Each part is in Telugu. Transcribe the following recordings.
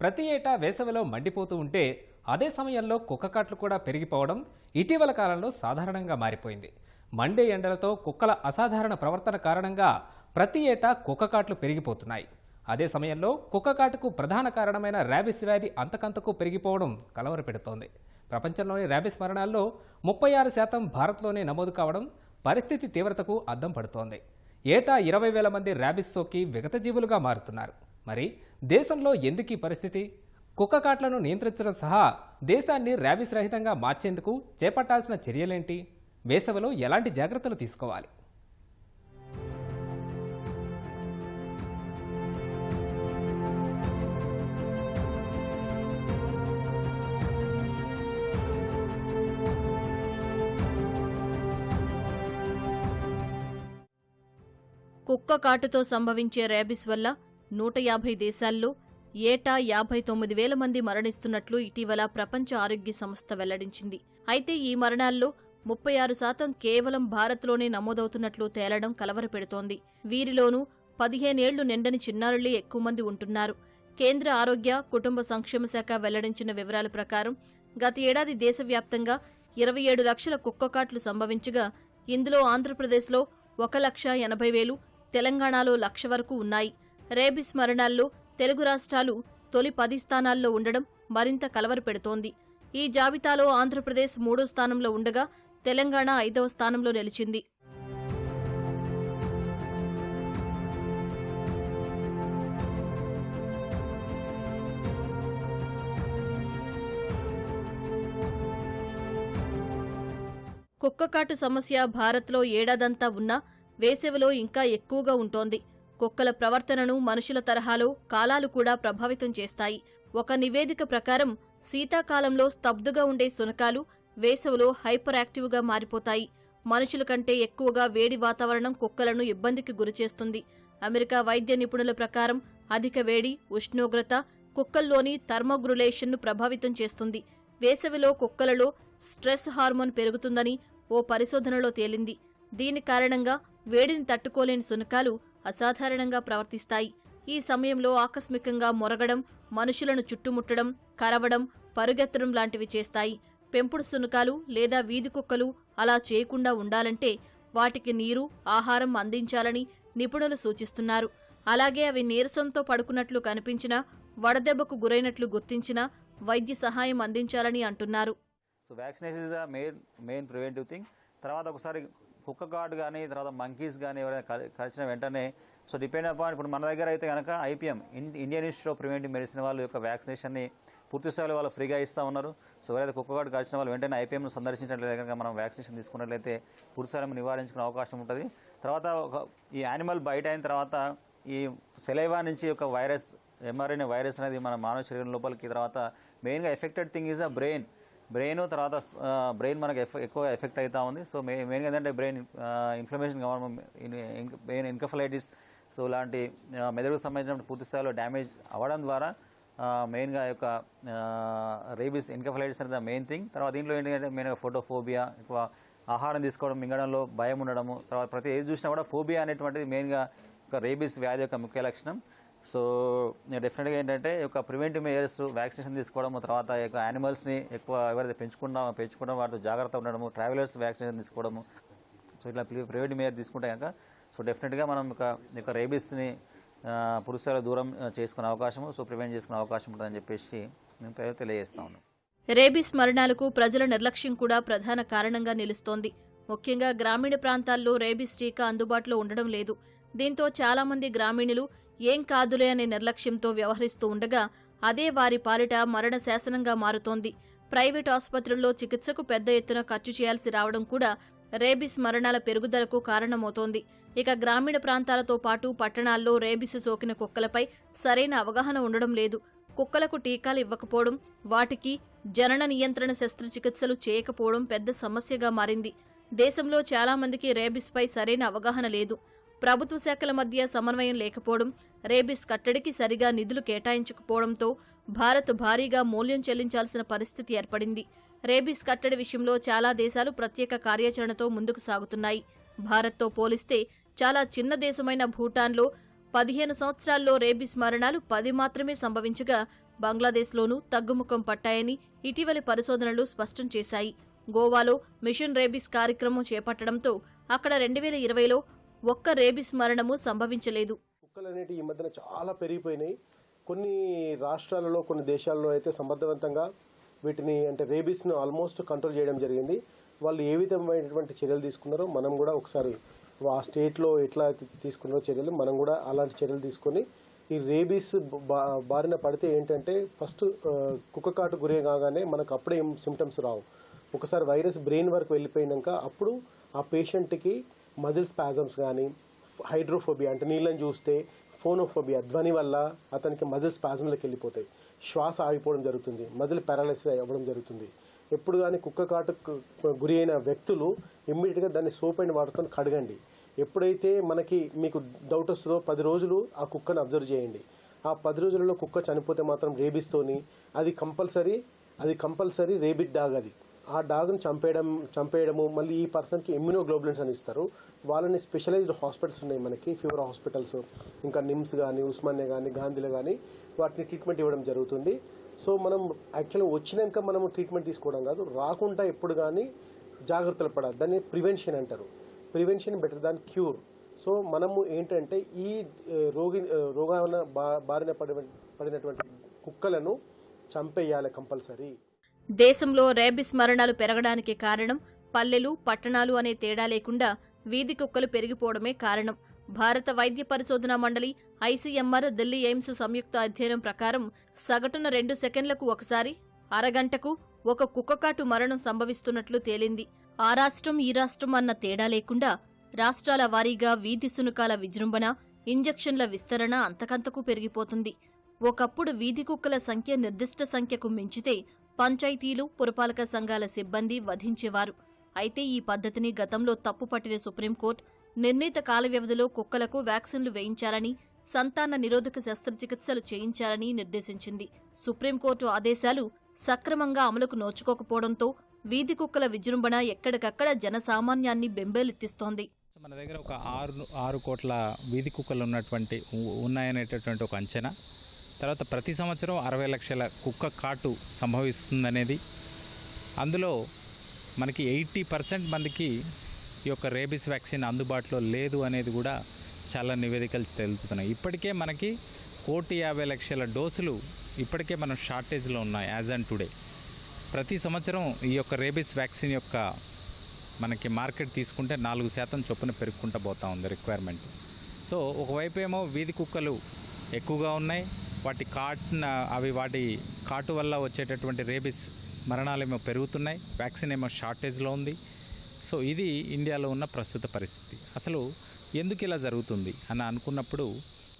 ప్రతి ఏటా వేసవిలో మండిపోతూ ఉంటే అదే సమయంలో కుక్కకాట్లు కూడా పెరిగిపోవడం ఇటీవల కాలంలో సాధారణంగా మారిపోయింది. మండే ఎండలతో కుక్కల అసాధారణ ప్రవర్తన కారణంగా ప్రతి ఏటా కుక్కకాట్లు పెరిగిపోతున్నాయి. అదే సమయంలో కుక్కకాటుకు ప్రధాన కారణమైన ర్యాబిస్ వ్యాధి అంతకంతకు పెరిగిపోవడం కలవరపెడుతోంది. ప్రపంచంలోని ర్యాబిస్ మరణాల్లో ముప్పై ఆరు శాతం భారత్లోనే నమోదు కావడం పరిస్థితి తీవ్రతకు అద్దం పడుతోంది. ఏటా ఇరవై వేల మంది ర్యాబిస్ సోకి విగతజీవులుగా మారుతున్నారు. మరి దేశంలో ఎందుకు ఈ పరిస్థితి కుక్కకాట్లను నియంత్రించడం సహా దేశాన్ని ర్యాబిస్ రహితంగా మార్చేందుకు చేపట్టాల్సిన చర్యలేంటి? వేసవిలో ఎలాంటి జాగ్రత్తలు తీసుకోవాలి? కుక్క కాటుతో సంభవించే ర్యాబిస్ వల్ల నూట యాభై దేశాల్లో ఏటా యాభై తొమ్మిది వేల మంది మరణిస్తున్నట్లు ఇటీవల ప్రపంచ ఆరోగ్య సంస్థ వెల్లడించింది. అయితే ఈ మరణాల్లో ముప్పై ఆరు శాతం కేవలం భారత్లోనే నమోదవుతున్నట్లు తేలడం కలవరపెడుతోంది. వీరిలోనూ పదిహేనేళ్ళు నిండని చిన్నారులే ఎక్కువ మంది ఉంటున్నారు. కేంద్ర ఆరోగ్య కుటుంబ సంక్షేమ శాఖ వెల్లడించిన వివరాల ప్రకారం గత ఏడాది దేశవ్యాప్తంగా ఇరవై ఏడు లక్షల కుక్కకాట్లు సంభవించగా ఇందులో ఆంధ్రప్రదేశ్లో ఒక లక్ష ఎనభై వేలు తెలంగాణలో లక్ష వరకు ఉన్నాయి. రేబిస్ మరణాల్లో తెలుగు రాష్ట్రాలు తొలి పది స్థానాల్లో ఉండడం మరింత కలవరపెడుతోంది. ఈ జాబితాలో ఆంధ్రప్రదేశ్ మూడో స్థానంలో ఉండగా తెలంగాణ ఐదవ స్థానంలో నిలిచింది. కుక్కకాటు సమస్య భారత్లో ఏడాదంతా ఉన్నా వేసవిలో ఇంకా ఎక్కువగా ఉంటోంది. కుక్కల ప్రవర్తనను మనుషుల తరహాలో కాలాలు కూడా ప్రభావితం చేస్తాయి. ఒక నివేదిక ప్రకారం శీతాకాలంలో స్తబ్దుగా ఉండే శునకాలు వేసవిలో హైపర్ యాక్టివ్గా మారిపోతాయి. మనుషుల కంటే ఎక్కువగా వేడి వాతావరణం కుక్కలను ఇబ్బందికి గురిచేస్తుంది అమెరికా వైద్య నిపుణుల ప్రకారం అధిక వేడి ఉష్ణోగ్రత కుక్కల్లోని థర్మోగ్రులేషన్ను ప్రభావితం చేస్తుంది. వేసవిలో కుక్కలలో స్ట్రెస్ హార్మోన్ పెరుగుతుందని ఓ పరిశోధనలో తేలింది. దీని కారణంగా వేడిని తట్టుకోలేని శునకాలు అసాధారణంగా ప్రవర్తిస్తాయి. ఈ సమయంలో ఆకస్మికంగా మొరగడం మనుషులను చుట్టుముట్టడం కరవడం పరుగెత్తడం లాంటివి చేస్తాయి. పెంపుడు శునకాలు లేదా వీధి కుక్కలు అలా చేయకుండా ఉండాలంటే వాటికి నీరు ఆహారం అందించాలని నిపుణులు సూచిస్తున్నారు. అలాగే అవి నీరసంతో పడుకున్నట్లు కనిపించినా వడదెబ్బకు గురైనట్లు గుర్తించినా వైద్య సహాయం అందించాలని అంటున్నారు. So vaccination is the main main preventive thing తర్వాత ఒకసారి కుక్క గార్డ్ కానీ తర్వాత మంకీస్ కానీ ఎవరైనా కలిసిన వెంటనే సో డిపెండ్ అపాన్ ఇప్పుడు మన దగ్గర అయితే కనుక IPM Indian institute of preventive medicine వాళ్ళు యొక్క వ్యాక్సినేషన్ని పూర్తి స్థాయిలో వాళ్ళు ఫ్రీగా ఇస్తూ ఉన్నారు. సో ఎవరైతే కుక్క గార్డ్ వాళ్ళు వెంటనే ఐపీఎంను సందర్శించినట్లయితే కనుక మనం వ్యాక్సినేషన్ తీసుకున్నట్లయితే పూర్తి స్థాయిలో నివారించుకునే అవకాశం ఉంటుంది. తర్వాత ఒక ఈ యానిమల్ బయట అయిన తర్వాత ఈ సెలైవా నుంచి ఒక వైరస్ ఎంఆర్ఎన్ఏ వైరస్ అనేది మన మానవ శరీరం లోపలికి తర్వాత మెయిన్గా affected thing is a brain. Brain తర్వాత బ్రెయిన్ మనకు ఎఫ్ ఎక్కువ ఎఫెక్ట్ అవుతా ఉంది. సో మెయిన్ మెయిన్గా ఏంటంటే brain inflammation brain encephalitis so ఇలాంటి మెదడుకు సంబంధించిన పూర్తి స్థాయిలో డ్యామేజ్ అవ్వడం ద్వారా మెయిన్గా యొక్క రేబీస్ ఇన్కఫలైటిస్ అనేది మెయిన్ థింగ్ తర్వాత దీంట్లో ఏంటంటే మెయిన్గా ఫోటోఫోబియా ఎక్కువ ఆహారం తీసుకోవడం మింగడంలో భయం ఉండడము తర్వాత ప్రతి ఏది చూసినా కూడా ఫోబియా అనేటువంటిది మెయిన్గా ఒక రేబీస్ వ్యాధి యొక్క ముఖ్య లక్షణం. సో డెఫినెట్గా ఏంటంటే ఒక యొక్క ప్రివెంటివ్ మెజర్స్ వ్యాక్సినేషన్ తీసుకోవడం తర్వాత యొక్క యానిమల్స్ని ఎక్కువ ఎవరైతే పెంచుకున్నామో పెంచుకోవడం వాటితో జాగ్రత్త ఉండడము ట్రావెలర్స్ వ్యాక్సినేషన్ తీసుకోవడము. సో ఇట్లా ప్రివెంటివ్ మెజర్ తీసుకుంటే కనుక సో డెఫినెట్గా మనం ఒక యొక్క రేబీస్ని పురుషుల దూరం చేసుకునే అవకాశము సో ప్రివెంట్ చేసుకునే అవకాశం ఉంటుందని చెప్పేసి మేము తెలియజేస్తా ఉన్నాం రేబీస్ మరణాలకు ప్రజల నిర్లక్ష్యం కూడా ప్రధాన కారణంగా నిలుస్తోంది. ముఖ్యంగా గ్రామీణ ప్రాంతాల్లో రేబీస్ టీకా అందుబాటులో ఉండడం లేదు. దీంతో చాలామంది గ్రామీణులు ఏం కాదులే అనే నిర్లక్ష్యంతో వ్యవహరిస్తూ ఉండగా అదే వారి పాలిట మరణ శాసనంగా మారుతోంది. ప్రైవేట్ ఆసుపత్రుల్లో చికిత్సకు పెద్ద ఎత్తున ఖర్చు చేయాల్సి రావడం కూడా రేబీస్ మరణాల పెరుగుదలకు కారణమవుతోంది. ఇక గ్రామీణ ప్రాంతాలతో పాటు పట్టణాల్లో రేబీస్ సోకిన కుక్కలపై సరైన అవగాహన ఉండడం లేదు. కుక్కలకు టీకాలు ఇవ్వకపోవడం వాటికి జనన నియంత్రణ శస్త్రచికిత్సలు చేయకపోవడం పెద్ద సమస్యగా మారింది. దేశంలో చాలామందికి రేబిస్పై సరైన అవగాహన లేదు. ప్రభుత్వ శాఖల మధ్య సమన్వయం లేకపోవడం రేబిస్ కట్టడికి సరిగా నిధులు కేటాయించకపోవడంతో భారత్ భారీగా మూల్యం చెల్లించాల్సిన పరిస్థితి ఏర్పడింది. రేబీస్ కట్టడి విషయంలో చాలా దేశాలు ప్రత్యేక కార్యాచరణతో ముందుకు సాగుతున్నాయి. భారత్తో పోలిస్తే చాలా చిన్న దేశమైన భూటాన్లో పదిహేను సంవత్సరాల్లో రేబీస్ మరణాలు పది మాత్రమే సంభవించగా బంగ్లాదేశ్లోనూ తగ్గుముఖం పట్టాయని ఇటీవలి పరిశోధనలు స్పష్టం చేశాయి. గోవాలో మిషన్ రేబిస్ కార్యక్రమం చేపట్టడంతో అక్కడ రెండు వేల ఇరవైలో ఒక్క రేబిస్ మరణము సంభవించలేదు. కుక్కలు అనేవి ఈ మధ్యన చాలా పెరిగిపోయినాయి. కొన్ని రాష్ట్రాలలో కొన్ని దేశాల్లో అయితే సమర్థవంతంగా వీటిని అంటే రేబీస్ను ఆల్మోస్ట్ కంట్రోల్ చేయడం జరిగింది. వాళ్ళు ఏ విధమైనటువంటి చర్యలు తీసుకున్నారో మనం కూడా ఒకసారి ఆ స్టేట్లో ఎట్లా తీసుకున్నారో చర్యలు మనం కూడా అలాంటి చర్యలు తీసుకొని ఈ రేబీస్ బా బారిన పడితే ఏంటంటే ఫస్ట్ కుక్క కాటు గురి కాగానే మనకు అప్పుడే సిమ్టమ్స్ రావు. ఒకసారి వైరస్ బ్రెయిన్ వరకు వెళ్ళిపోయినాక అప్పుడు ఆ పేషెంట్కి మజిల్ స్పాజమ్స్ కానీ హైడ్రోఫోబియా అంటే నీళ్ళని చూస్తే ఫోనోఫోబియా ధ్వని వల్ల అతనికి మజిల్ స్పాజంలోకి వెళ్ళిపోతాయి. శ్వాస ఆగిపోవడం జరుగుతుంది మజిల్ పారాలసిస్ అవ్వడం జరుగుతుంది. ఎప్పుడు కానీ కుక్క కాటుకు గురి అయిన వ్యక్తులు ఇమ్మీడియట్గా దాన్ని సోప్ అండ్ వాటర్తో కడగండి. ఎప్పుడైతే మనకి మీకు డౌట్ వస్తుందో పది రోజులు ఆ కుక్కను అబ్జర్వ్ చేయండి. ఆ పది రోజులలో కుక్క చనిపోతే మాత్రం రేబిస్తోని అది కంపల్సరీ అది కంపల్సరీ రేబిట్ డాగ్ అది. ఆ డాగ్ను చంపేయడం చంపేయడము మళ్ళీ ఈ పర్సన్కి ఇమ్యూనోగ్లోబులిన్స్ అని ఇస్తారు. వాళ్ళని స్పెషలైజ్డ్ హాస్పిటల్స్ ఉన్నాయి మనకి ఫీవర్ హాస్పిటల్స్ ఇంకా నిమ్స్ కానీ ఉస్మానియా కానీ గాంధీలో కానీ వాటిని ట్రీట్మెంట్ ఇవ్వడం జరుగుతుంది. సో మనం యాక్చువల్గా వచ్చినాక మనం ట్రీట్మెంట్ తీసుకోవడం కాదు రాకుండా ఎప్పుడు కానీ జాగ్రత్తలు పడాలి. దాన్ని ప్రివెన్షన్ అంటారు. Prevention better than cure. So మనము ఏంటంటే ఈ రోగి రోగాల రోగాన బా బారిన పడిన పడినటువంటి కుక్కలను చంపేయాలి కంపల్సరీ. దేశంలో రేబిస్ మరణాలు పెరగడానికి కారణం పల్లెలు పట్టణాలు అనే తేడా లేకుండా వీధి కుక్కలు పెరిగిపోవడమే కారణం. భారత వైద్య పరిశోధన మండలి ఐసీఎంఆర్ ఢిల్లీ ఎయిమ్స్ సంయుక్త అధ్యయనం ప్రకారం సగటున రెండు సెకండ్లకు ఒకసారి అరగంటకు ఒక కుక్కకాటు మరణం సంభవిస్తున్నట్లు తేలింది. ఆ రాష్ట్రం ఈ రాష్ట్రం అన్న తేడా లేకుండా రాష్ట్రాల వారీగా వీధి సునుకాల విజృంభణ ఇంజెక్షన్ల విస్తరణ అంతకంతకు పెరిగిపోతుంది. ఒకప్పుడు వీధి కుక్కల సంఖ్య నిర్దిష్ట సంఖ్యకు మించితే పంచాయతీలు పురపాలక సంఘాల సిబ్బంది వధించేవారు. అయితే ఈ పద్ధతిని గతంలో తప్పుపట్టిన సుప్రీంకోర్టు నిర్ణీత కాల వ్యవధిలో కుక్కలకు వ్యాక్సిన్లు వేయించాలని సంతాన నిరోధక శస్త్రచికిత్సలు చేయించాలని నిర్దేశించింది. సుప్రీంకోర్టు ఆదేశాలు సక్రమంగా అమలుకు నోచుకోకపోవడంతో వీధి కుక్కల విజృంభణ ఎక్కడికక్కడ జనసామాన్యాన్ని బెంబేలెత్తిస్తోంది. మన దగ్గర ఒక ఆరు ఆరు కోట్ల వీధి కుక్కలు ఉన్నటువంటి ఉన్నాయనేటటువంటి ఒక అంచనా. తర్వాత ప్రతి సంవత్సరం అరవై లక్షల కుక్క కాటు సంభవిస్తుందనేది. అందులో మనకి ఎయిటీ పర్సెంట్ మందికి ఈ యొక్క రేబిస్ వ్యాక్సిన్ అందుబాటులో లేదు అనేది కూడా చాలా నివేదికలు తెలుపుతున్నాయి. ఇప్పటికే మనకి కోటి యాభై లక్షల డోసులు ఇప్పటికే మనం షార్టేజ్లో ఉన్నాయి యాజ్ అండ్ టుడే. ప్రతి సంవత్సరం ఈ యొక్క రేబిస్ వ్యాక్సిన్ యొక్క మనకి మార్కెట్ తీసుకుంటే నాలుగు శాతం చొప్పున పెరుగుకుంటూ పోతా ఉంది రిక్వైర్మెంట్. సో ఒకవైపు ఏమో వీధి కుక్కలు ఎక్కువగా ఉన్నాయి. వాటి కాటున అవి వాటి కాటు వల్ల వచ్చేటటువంటి రేబిస్ మరణాలేమో పెరుగుతున్నాయి. వ్యాక్సిన్ ఏమో షార్టేజ్లో ఉంది. సో ఇది ఇండియాలో ఉన్న ప్రస్తుత పరిస్థితి. అసలు ఎందుకు ఇలా జరుగుతుంది అని అనుకున్నప్పుడు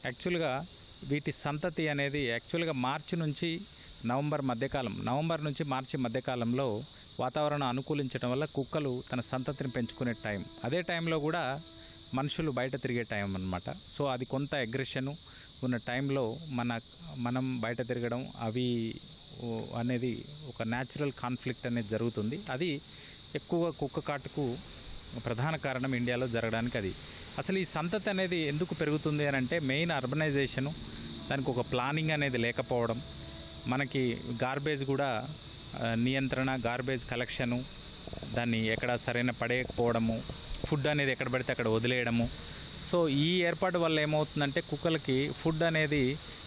యాక్చువల్గా వీటి సంతతి అనేది యాక్చువల్గా మార్చి నుంచి నవంబర్ మధ్యకాలం నవంబర్ నుంచి మార్చి మధ్యకాలంలో వాతావరణం అనుకూలించడం వల్ల కుక్కలు తన సంతతిని పెంచుకునే టైం. అదే టైంలో కూడా మనుషులు బయట తిరిగే టైం అన్నమాట. సో అది కొంత అగ్రెషను ఉన్న టైంలో మన మనం బయట తిరగడం అవి అనేది ఒక న్యాచురల్ కాన్ఫ్లిక్ట్ అనేది జరుగుతుంది. అది ఎక్కువగా కుక్క కాటుకు ప్రధాన కారణం ఇండియాలో జరగడానికి అది. అసలు ఈ సంతతి అనేది ఎందుకు పెరుగుతుంది అని అంటే మెయిన్ అర్బనైజేషను దానికి ఒక ప్లానింగ్ అనేది లేకపోవడం మనకి గార్బేజ్ కూడా నియంత్రణ గార్బేజ్ కలెక్షను దాన్ని ఎక్కడ సరైన పడేయకపోవడము ఫుడ్ అనేది ఎక్కడ పడితే అక్కడ వదిలేయడము సో ఈ ఏర్పాటు వల్ల ఏమవుతుందంటే కుక్కలకి ఫుడ్ అనేది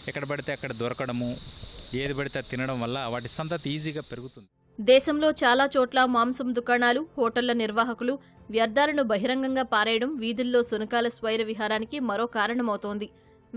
ఎక్కడ పడితే అక్కడ దొరకడము ఏది పడితే తినడం వల్ల వాటి సంతతి ఈజీగా పెరుగుతుంది. దేశంలో చాలా చోట్ల మాంసం దుకాణాలు హోటళ్ళ నిర్వాహకులు వ్యర్థాలను బహిరంగంగా పారేయడం వీధుల్లో సునకాల స్వైర విహారానికి మరో కారణమవుతోంది.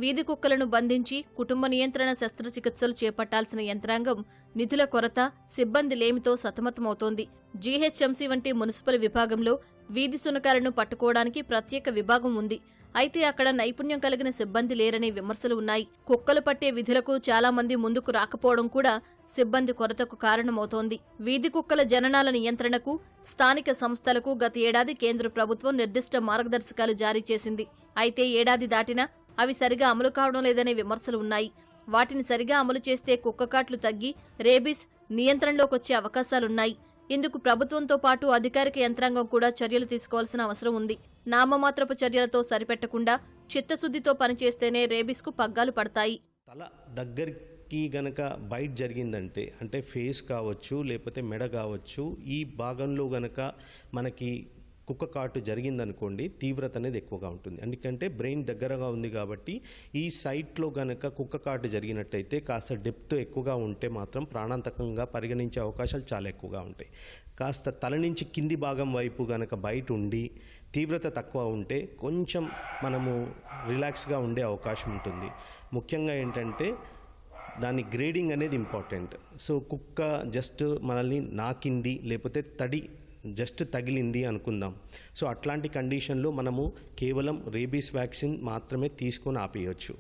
వీధి కుక్కలను బంధించి కుటుంబ నియంత్రణ శస్త్రచికిత్సలు చేపట్టాల్సిన యంత్రాంగం నిధుల కొరత సిబ్బంది లేమితో సతమతమవుతోంది. జీహెచ్ఎంసీ వంటి మున్సిపల్ విభాగంలో వీధి సునకాలను పట్టుకోవడానికి ప్రత్యేక విభాగం ఉంది. అయితే అక్కడ నైపుణ్యం కలిగిన సిబ్బంది లేరనే విమర్శలు ఉన్నాయి. కుక్కలు పట్టే విధులకు చాలా మంది ముందుకు రాకపోవడం కూడా సిబ్బంది కొరతకు కారణమవుతోంది. వీధి కుక్కల జననాల నియంత్రణకు స్థానిక సంస్థలకు గత ఏడాది కేంద్ర ప్రభుత్వం నిర్దిష్ట మార్గదర్శకాలు జారీ చేసింది. అయితే ఏడాది దాటినా అవి సరిగా అమలు కావడం లేదనే విమర్శలు ఉన్నాయి. వాటిని సరిగా అమలు చేస్తే కుక్కకాట్లు తగ్గి రేబీస్ నియంత్రణలోకొచ్చే అవకాశాలున్నాయి. ఇందుకు ప్రభుత్వంతో పాటు అధికారిక యంత్రాంగం కూడా చర్యలు తీసుకోవాల్సిన అవసరం ఉంది. నామమాత్రపు చర్యలతో సరిపెట్టకుండా చిత్తశుద్ధితో పనిచేస్తేనే రేబీస్కు పగ్గాలు పడతాయి. తల దగ్గరికి గనక బైట్ జరిగిందంటే అంటే ఫేస్ కావచ్చు లేకపోతే మెడ కావచ్చు ఈ భాగంలో గనక మనకి కుక్క కాటు జరిగిందనుకోండి తీవ్రత అనేది ఎక్కువగా ఉంటుంది. ఎందుకంటే బ్రెయిన్ దగ్గరగా ఉంది కాబట్టి ఈ సైట్లో గనక కుక్క కాటు జరిగినట్టయితే కాస్త డెప్త్ ఎక్కువగా ఉంటే మాత్రం ప్రాణాంతకంగా పరిగణించే అవకాశాలు చాలా ఎక్కువగా ఉంటాయి. కాస్త తల నుంచి కింది భాగం వైపు గనక బయట ఉండి తీవ్రత తక్కువ ఉంటే కొంచెం మనము రిలాక్స్గా ఉండే అవకాశం ఉంటుంది. ముఖ్యంగా ఏంటంటే దాని గ్రేడింగ్ అనేది ఇంపార్టెంట్. సో కుక్క జస్ట్ మనల్ని నాకింది లేకపోతే తడి జస్ట్ తగిలింది అనుకుందాం. సో అట్లాంటి కండిషన్లో మనము కేవలం రేబీస్ వ్యాక్సిన్ మాత్రమే తీసుకొని ఆపేయచ్చు.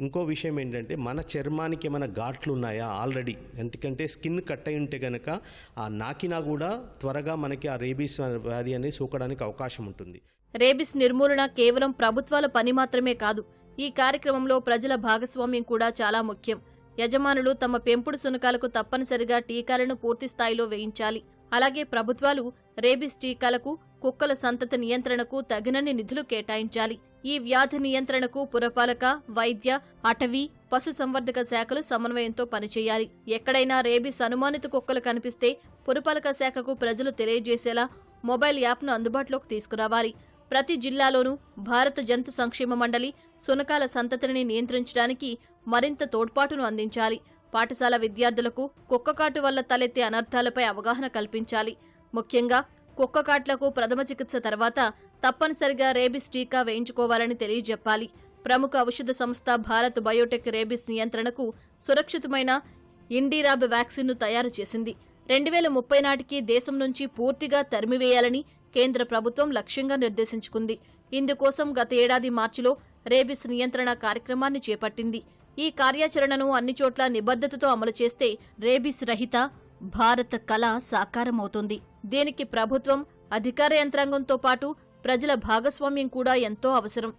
ఇంకో విషయం ఏంటంటే మన చర్మానికి ఏమైనా ఘాట్లు ఉన్నాయా? ఆల్రెడీ. ఎందుకంటే స్కిన్ కట్ అయి ఉంటే కనుక ఆ నాకినా కూడా త్వరగా మనకి ఆ రేబీస్ వ్యాధి అనేది సోకడానికి అవకాశం ఉంటుంది. రేబీస్ నిర్మూలన కేవలం ప్రభుత్వాల పని మాత్రమే కాదు ఈ కార్యక్రమంలో ప్రజల భాగస్వామ్యం కూడా చాలా ముఖ్యం. యజమానులు తమ పెంపుడు శునకాలకు తప్పనిసరిగా టీకాలను పూర్తి స్థాయిలో వేయించాలి. అలాగే ప్రభుత్వాలు రేబిస్ టీకాలకు కుక్కల సంతతి నియంత్రణకు తగినన్ని నిధులు కేటాయించాలి. ఈ వ్యాధి నియంత్రణకు పురపాలక వైద్య అటవీ పశుసంవర్ధక శాఖలు సమన్వయంతో పనిచేయాలి. ఎక్కడైనా రేబిస్ అనుమానిత కుక్కలు కనిపిస్తే పురపాలక శాఖకు ప్రజలు తెలియజేసేలా మొబైల్ యాప్ను అందుబాటులోకి తీసుకురావాలి. ప్రతి జిల్లాలోనూ భారత జంతు సంక్షేమ మండలి సునకాల సంతతిని నియంత్రించడానికి మరింత తోడ్పాటును అందించాలి. పాఠశాల విద్యార్థులకు కుక్కకాటు వల్ల తలెత్తే అనర్థాలపై అవగాహన కల్పించాలి. ముఖ్యంగా కుక్కకాట్లకు ప్రథమ చికిత్స తర్వాత తప్పనిసరిగా రేబిస్ టీకా వేయించుకోవాలని తెలియజెప్పాలి. ప్రముఖ ఔషధ సంస్థ భారత్ బయోటెక్ రేబిస్ నియంత్రణకు సురక్షితమైన ఇండీరాబ్ వ్యాక్సిన్ను తయారు చేసింది. రెండు వేల ముప్పై నాటికి దేశం నుంచి పూర్తిగా తరిమివేయాలని కేంద్ర ప్రభుత్వం లక్ష్యంగా నిర్దేశించుకుంది. ఇందుకోసం గత ఏడాది మార్చిలో రేబిస్ నియంత్రణ కార్యక్రమాన్ని చేపట్టింది. ఈ కార్యాచరణను అన్ని చోట్ల నిబద్ధతతో అమలు చేస్తే రేబిస్ రహిత భారత కళ సాకారమవుతుంది. దీనికి ప్రభుత్వం అధికార యంత్రాంగంతో పాటు ప్రజల భాగస్వామ్యం కూడా ఎంతో అవసరం.